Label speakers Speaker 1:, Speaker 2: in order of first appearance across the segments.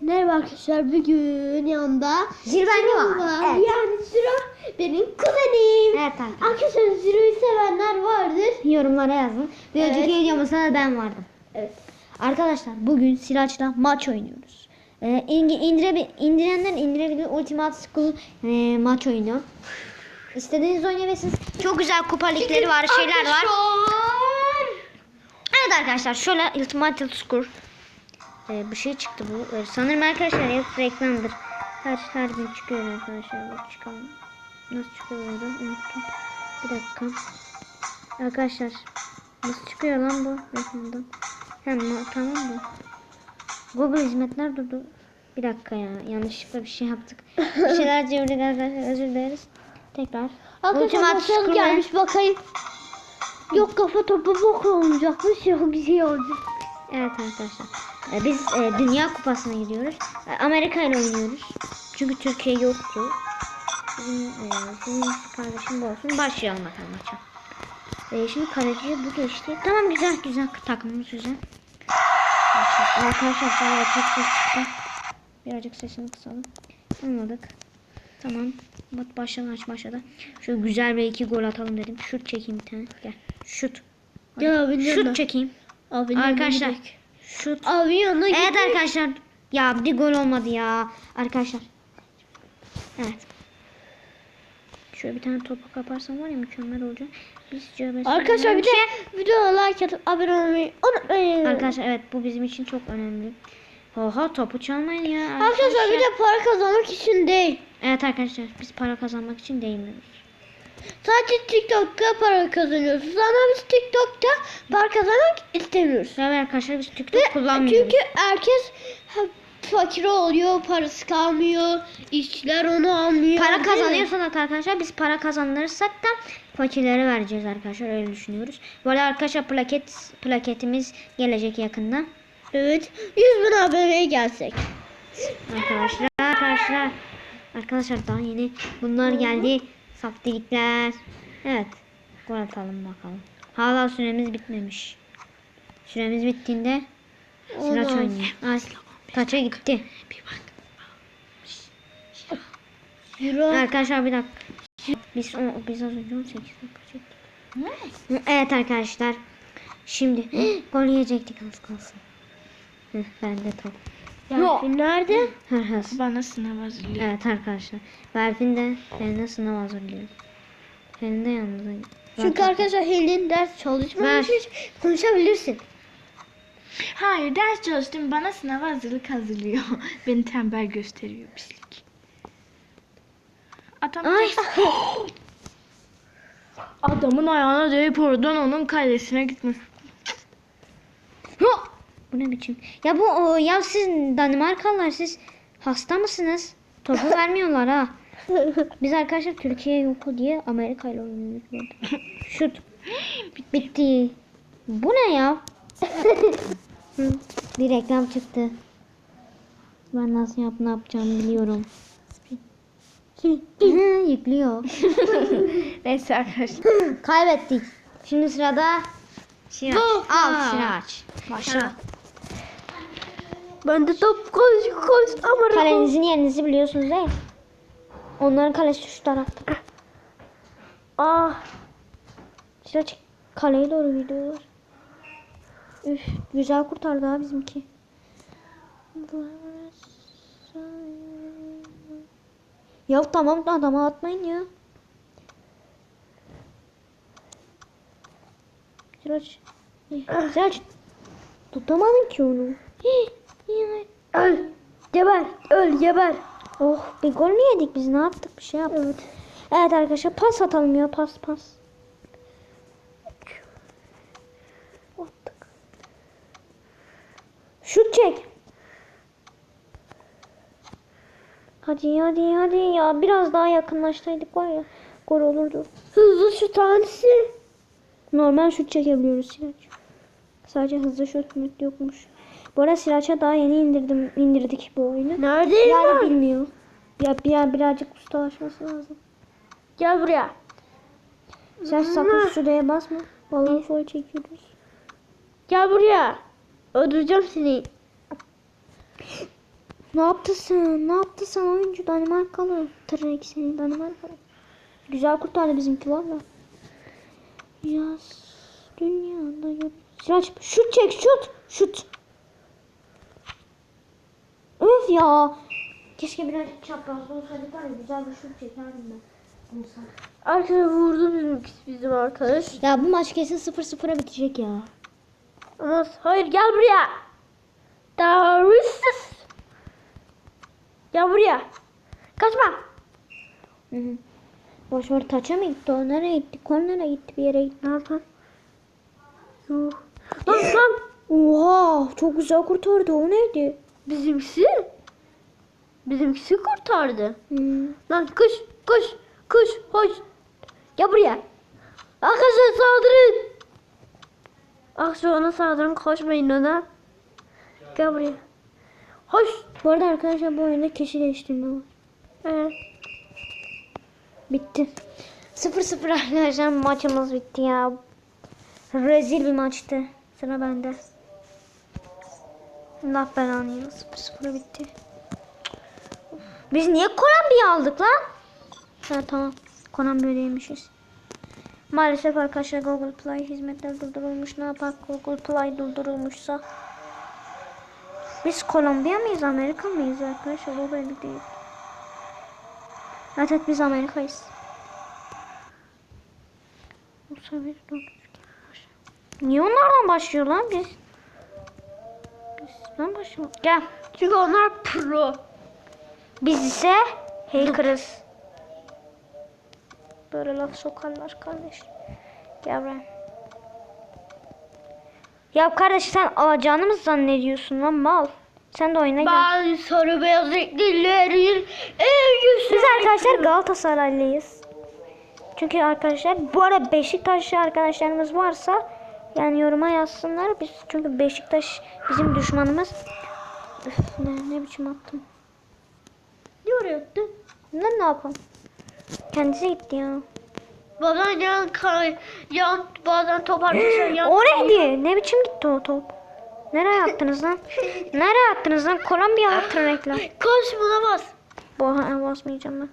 Speaker 1: Merhaba arkadaşlar bugün yanında
Speaker 2: Zirveni
Speaker 1: Zira
Speaker 2: var. Evet.
Speaker 1: Yani Zira benim kuzenim.
Speaker 2: Evet arkadaşlar.
Speaker 1: Arkadaşlar Zira'yı sevenler vardır.
Speaker 2: Yorumlara yazın. Bir
Speaker 1: Evet.
Speaker 2: önceki videomuzda da ben vardım.
Speaker 1: Evet.
Speaker 2: Arkadaşlar bugün Siraç'la maç oynuyoruz. Ee, indire, indirenler indirebilir. Ultimate School e, maç oyunu. İstediğiniz oynayabilirsiniz. Çok güzel kupa ligleri var, şeyler var. Evet arkadaşlar şöyle Ultimate School ee, bir şey çıktı bu. Ee, sanırım arkadaşlar hep reklamdır. Her, her gün çıkıyor arkadaşlar. Bak çıkalım. Nasıl çıkıyor burada? Unuttum. Bir dakika. Arkadaşlar nasıl çıkıyor lan bu reklamdan? Hem tamam mı? Google hizmetler durdu. Bir dakika ya. Yanlışlıkla bir şey yaptık. Bir şeyler çevirdik arkadaşlar. Özür dileriz. Tekrar.
Speaker 1: Arkadaşlar
Speaker 2: School'e-
Speaker 1: gelmiş bakayım. Yok kafa topu bok olmayacakmış. Yok bir şey olacak.
Speaker 2: Evet arkadaşlar. Ee, Biz e, Dünya Kupası'na gidiyoruz. E, Amerika ile oynuyoruz. Çünkü Türkiye yoktu. Bizim, e, senin kardeşin bu olsun. Başlayalım bakalım maça. E, şimdi kaleci bu geçti. Tamam güzel güzel takımımız güzel. Arkadaşlar sonra çok ses çıktı. Birazcık sesini kısalım. Anladık. Tamam. Bak başlangıç başladı. Şöyle güzel bir iki gol atalım dedim. Şut çekeyim bir tane. Gel. Şut.
Speaker 1: Abi yanına.
Speaker 2: Şut çekeyim.
Speaker 1: Abi yanına
Speaker 2: Arkadaşlar
Speaker 1: gidelim.
Speaker 2: şut.
Speaker 1: Yanına
Speaker 2: Evet
Speaker 1: gidelim.
Speaker 2: arkadaşlar. Ya bir gol olmadı ya. Arkadaşlar. Evet. Şöyle bir tane topu kaparsam var ya mükemmel olacak. Biz.
Speaker 1: Arkadaşlar bir de videoya like atıp abone olmayı unutmayın.
Speaker 2: Arkadaşlar evet bu bizim için çok önemli. Oha topu çalmayın ya.
Speaker 1: Arkadaşlar bir de para kazanmak için değil.
Speaker 2: Evet arkadaşlar biz para kazanmak için değmiyoruz.
Speaker 1: Sadece TikTok'ta para kazanıyoruz. Ama biz TikTok'ta para kazanmak istemiyoruz.
Speaker 2: Evet arkadaşlar biz TikTok kullanmıyoruz.
Speaker 1: Çünkü herkes fakir oluyor, parası kalmıyor, işçiler onu almıyor.
Speaker 2: Para kazanıyorsak arkadaşlar biz para kazanırsak da fakirlere vereceğiz arkadaşlar öyle düşünüyoruz. Bu arada arkadaşlar plaket plaketimiz gelecek yakında.
Speaker 1: Evet. 100 bin aboneye gelsek.
Speaker 2: Arkadaşlar arkadaşlar arkadaşlar daha yeni bunlar geldi saftilikler. Evet. Gol atalım bakalım. Hala süremiz bitmemiş. Süremiz bittiğinde Sıraç oynuyor taça gitti?
Speaker 1: Euro.
Speaker 2: arkadaşlar bir dakika. Biz, o, biz az önce 18 dakika çektik. Evet arkadaşlar. Şimdi gol yiyecektik az kalsın. Hı, bende top
Speaker 1: Berfin nerede?
Speaker 2: Hırhız.
Speaker 3: Bana sınav hazırlıyor.
Speaker 2: Evet arkadaşlar. Berfin de Pelin'e sınav hazırlıyor. Pelin de yalnız.
Speaker 1: Çünkü arkadaşlar Helin ders çalışmamış.
Speaker 2: Ver.
Speaker 1: hiç. Konuşabilirsin.
Speaker 3: Hayır ders çalıştım bana sınav hazırlık hazırlıyor. Beni tembel gösteriyor pislik. Adam
Speaker 2: Ay.
Speaker 3: Adamın ayağına değip oradan onun kalesine gitmiş.
Speaker 2: Bu ne biçim? Ya bu o, ya siz Danimarkalılar siz hasta mısınız? Topu vermiyorlar ha. Biz arkadaşlar Türkiye yok diye Amerika ile oynuyoruz burada. Şut. Bitti. Bu ne ya? Bir reklam çıktı. Ben nasıl yap ne yapacağımı biliyorum. Yüklüyor.
Speaker 3: Neyse arkadaşlar.
Speaker 2: Kaybettik. Şimdi sırada Şiraç. Al Şiraç. Başla.
Speaker 1: Ben de top koş koş ama
Speaker 2: Kalenizin yerinizi biliyorsunuz değil mi? Onların kalesi şu tarafta.
Speaker 1: Ah.
Speaker 2: Şiraç kaleye doğru gidiyorlar. Üf, güzel kurtardı ha bizimki. Ya tamam da adama atmayın ya. Şiraç. Şiraç. Tutamadın ki onu. Hii, yine.
Speaker 1: Öl. Geber. Öl geber.
Speaker 2: Oh bir gol mü yedik biz ne yaptık bir şey yaptık. Evet. Evet arkadaşlar pas atalım ya pas pas. Attık. Şut çek. Hadi hadi hadi ya biraz daha yakınlaşsaydık var ya gol olurdu.
Speaker 1: Hızlı şu tanesi.
Speaker 2: Normal şut çekebiliyoruz Siraç. Sadece hızlı şut yokmuş. Bu arada Siraç'a daha yeni indirdim indirdik bu oyunu.
Speaker 1: Neredeyim
Speaker 2: Yani
Speaker 1: ben?
Speaker 2: bilmiyor. Ya bir birazcık ustalaşması lazım.
Speaker 1: Gel buraya.
Speaker 2: Sen sakın şuraya basma. Balon foil çekiyoruz.
Speaker 1: Gel buraya. Öldüreceğim seni.
Speaker 2: Ne yaptın sen? Ne yaptın sen oyuncu Danimarkalı? Trek seni Danimarkalı. Güzel kurtardı bizimki valla. Yaz dünyada yok. Siraç şut çek şut. Şut. Öf ya. Keşke birazcık çaprazda olsaydı var ya güzel bir şut çekerdim ben.
Speaker 1: Arkadaşlar vurdu bizim, bizim arkadaş.
Speaker 2: Ya bu maç kesin 0-0'a bitecek ya.
Speaker 1: Ama hayır gel buraya. Darüsüz. Gel buraya. Kaçma.
Speaker 2: Hı hı. Boş ver taça mı gitti o? Nereye gitti? Kol nereye gitti? Bir yere gitti.
Speaker 1: Ne yapalım? Yuh. Lan lan.
Speaker 2: Oha çok güzel kurtardı. O neydi?
Speaker 1: Bizimkisi. Bizimkisi kurtardı.
Speaker 2: Hmm.
Speaker 1: Lan kuş kuş kuş hoş. Gel buraya. Arkadaşlar saldırın. Arkadaşlar ona saldırın koşmayın ona. Gel buraya. Hoş.
Speaker 2: Bu arada arkadaşlar bu oyunda kişi değiştirme var.
Speaker 1: Evet.
Speaker 2: Bitti. 0-0 arkadaşlar maçımız bitti ya. Rezil bir maçtı. Sıra bende. Allah belanı ya. 0-0 bitti. Biz niye Kolombiya aldık lan? Ha tamam. Kolombiya değilmişiz. Maalesef arkadaşlar Google Play hizmetler durdurulmuş. Ne yapak Google Play durdurulmuşsa. Biz Kolombiya mıyız Amerika mıyız arkadaşlar? O belli değil. Evet, evet biz Amerika'yız. Bir. Niye onlardan başlıyor lan biz? Bizden başlıyor. Gel.
Speaker 1: Çünkü onlar pro.
Speaker 2: Biz ise hacker'ız. Böyle laf sokarlar kardeş. Gel buraya. Ya kardeş sen alacağını mı zannediyorsun lan mal? Sen de oyuna gel.
Speaker 1: Bazı sarı beyaz renklilerin en güzel.
Speaker 2: Biz arkadaşlar Galatasaraylıyız. Çünkü arkadaşlar bu arada Beşiktaşlı arkadaşlarımız varsa yani yoruma yazsınlar. Biz çünkü Beşiktaş bizim düşmanımız. Üf, ne, ne biçim attım.
Speaker 1: Ne oraya attın?
Speaker 2: Ne ne yapalım? Kendisi gitti ya.
Speaker 1: Bazen yan kay, yan bazen top arkadaşlar yan.
Speaker 2: O neydi? Ne biçim gitti o top? Nereye attınız lan? Nereye attınız lan? Kolombiya attı reklam.
Speaker 1: Koş buna bas.
Speaker 2: Bu ha, basmayacağım ben.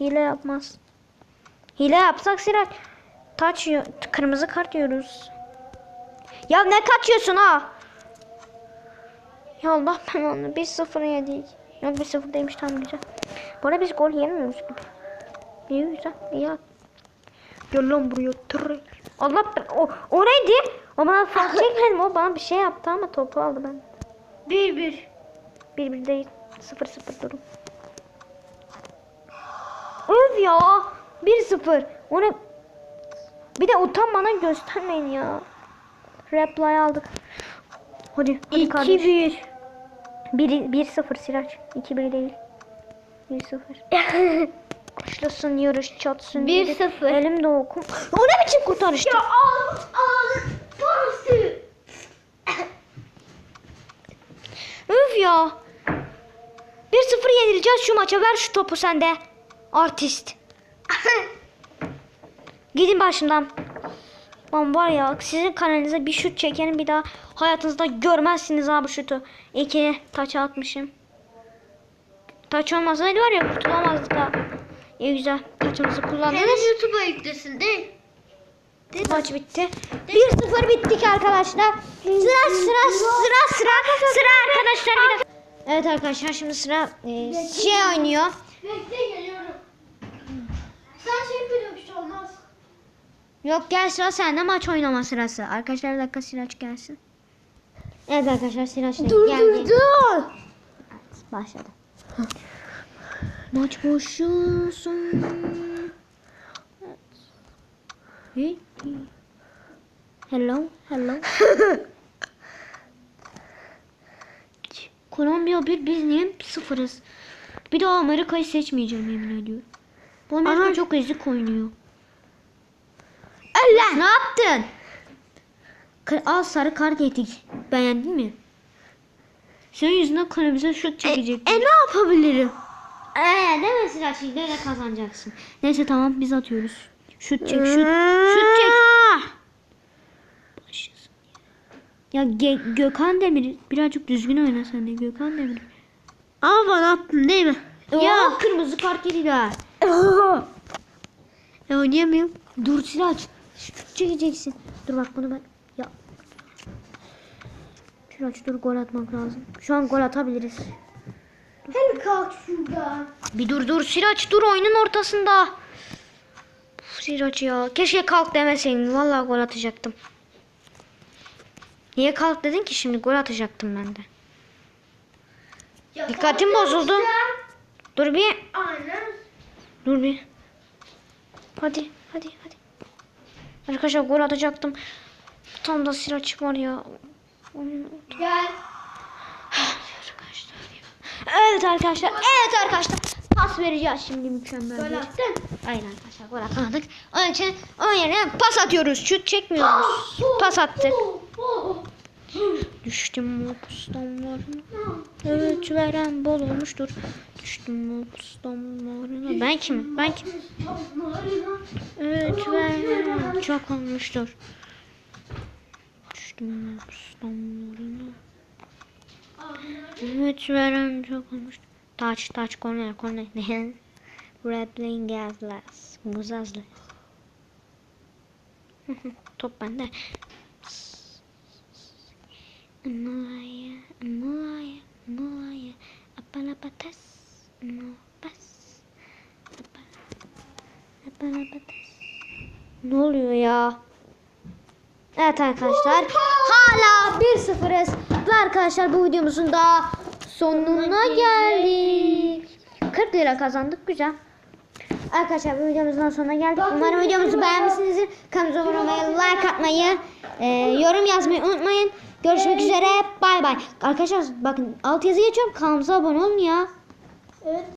Speaker 2: Hile yapmaz. Hile yapsak Sirac. Taç kırmızı kart yiyoruz. Ya ne kaçıyorsun ha? Ya Allah ben onu 1-0 yedik. Yok 1-0 demiş tam güzel. Bu arada biz gol yemiyoruz gibi. İyi güzel. iyi at. Gel lan buraya tırrek. Allah ben o, o neydi? O bana fark çekmedim. O bana bir şey yaptı ama topu aldı ben.
Speaker 1: Bir bir.
Speaker 2: 1-1 değil. 0-0 durum. Öf ya. 1-0. O ne? Bir de utanmadan göstermeyin ya. Reply aldık. Hadi. Hadi
Speaker 1: İki
Speaker 2: kardeş.
Speaker 1: bir.
Speaker 2: 1-0 Siraç. 2-1 değil. 1-0. Kuşlasın yarış çatsın.
Speaker 1: 1-0.
Speaker 2: Elimde okum. O ne biçim kurtarıştı?
Speaker 1: Ya al al. Parası.
Speaker 2: Üf ya. 1-0 yenileceğiz şu maça. Ver şu topu sende. Artist. Gidin başımdan. Lan var ya sizin kanalınıza bir şut çekerim bir daha hayatınızda görmezsiniz abi şutu. İki taça atmışım. Taç olmasaydı var ya kurtulamazdık ha. İyi güzel taçımızı kullandınız.
Speaker 1: Senin YouTube'a yüklesin değil.
Speaker 2: Maç bitti. 1-0 bittik arkadaşlar. Sıra sıra sıra sıra sıra arkadaşlar. Bir Evet arkadaşlar şimdi sıra e, şey oynuyor.
Speaker 1: Bekle geliyorum. Sen şey biliyor bir şey olmaz.
Speaker 2: Yok gel sıra sende maç oynama sırası. Arkadaşlar dakika Siraç gelsin. Evet arkadaşlar Siraç da
Speaker 1: Dur
Speaker 2: geldi.
Speaker 1: dur dur.
Speaker 2: Başladı. Maç boşuyorsun. Hey. Hello, hello. Kolombiya bir, biz niye sıfırız? Bir daha Amerika'yı seçmeyeceğim yemin ediyorum. Bu Amerika
Speaker 1: Ana-
Speaker 2: çok ezik oynuyor.
Speaker 1: Allah.
Speaker 2: Ne yaptın? Al sarı kart yedik. Beğendin mi? Senin yüzünden kalemize şut çekecek.
Speaker 1: E ne yapabilirim?
Speaker 2: Eee deme Sıraç böyle kazanacaksın. Neyse tamam biz atıyoruz. Şut çek şut. Şut çek. Başlasın. Ya Ge- Gökhan Demir birazcık düzgün oyna sen de Gökhan Demir.
Speaker 1: Ama bana attın değil mi?
Speaker 2: Ya kırmızı kart yediler.
Speaker 1: Ya oynayamıyorum.
Speaker 2: Dur Sirac. Çekeceksin. Dur bak bunu ben. Ya. Sirac dur gol atmak lazım. Şu an gol atabiliriz.
Speaker 1: Hem kalk şuradan.
Speaker 2: Bir dur dur Sirac dur oyunun ortasında. Uf, Sirac ya. Keşke kalk demeseydin. Vallahi gol atacaktım. Niye kalk dedin ki şimdi gol atacaktım ben de. Dikkatim bozuldu. Dur bir.
Speaker 1: Aynen.
Speaker 2: Dur bir. Hadi hadi hadi. Arkadaşlar gol atacaktım. Tam da Sirac var ya.
Speaker 1: Gel.
Speaker 2: Evet arkadaşlar. Evet arkadaşlar. Pas vereceğiz şimdi mükemmel
Speaker 1: Gol attın.
Speaker 2: Aynen arkadaşlar gol atamadık. Onun için onun yerine pas atıyoruz. Şut çekmiyoruz. Pas attık. Düştüm mü pustamlarına. Evet veren bol olmuştur. Düştüm mü pustamlarına. Ben kimim? Ben kim? Evet veren çok olmuştur. Düştüm mü pustamlarına. Evet veren çok olmuştur. Taç taç korner korner. Red playing gazlas. Muzazlı. Top bende. Anulaya, anulaya, anulaya. Apalapatas, anupas. Apalapatas. Ne oluyor ya? Evet arkadaşlar. Hala 1-0'ız. Ve arkadaşlar bu videomuzun da sonuna geldik. 40 lira kazandık. Güzel. Arkadaşlar bu videomuzun sonuna geldik. Umarım videomuzu beğenmişsinizdir. Kanalımıza abone olmayı, like atmayı, e, yorum yazmayı unutmayın. Görüşmek üzere. Bay bay. Arkadaşlar bakın alt yazı geçiyorum. Kanalımıza abone olun ya.
Speaker 1: Evet.